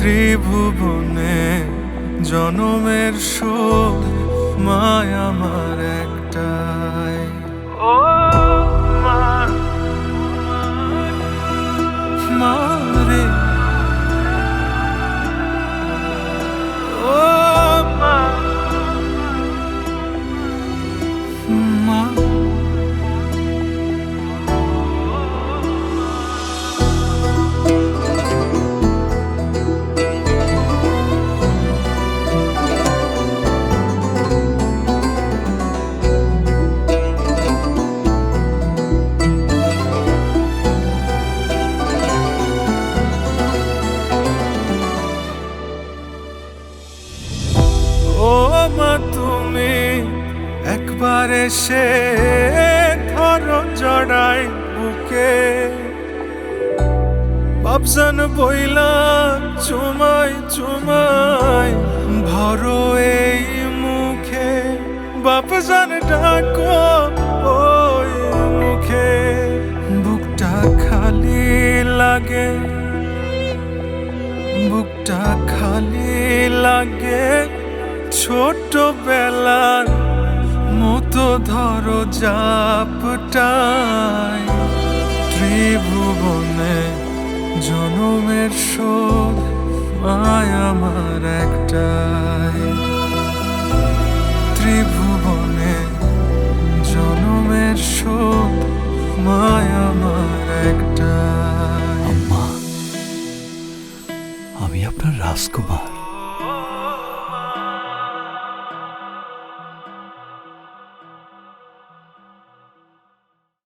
ত্রিভুবনে জনমের শোধ মায়া আমার একবার সে ধরো জড়াই বুকে। বাবজান বইলা, চুমাই চুমাই ভরো এই মুখে। বাপজান ডাকো ওই মুখে। বুকটা খালি লাগে, বুকটা খালি লাগে ছোটবেলার মতো ধরো জাপটাই। ত্রিভুবনে জনমের শোধ মায় আমার একটাই। ত্রিভুবনে জনমের শোধ মায় আমার একটাই। আমি আপনার রাজকুমার।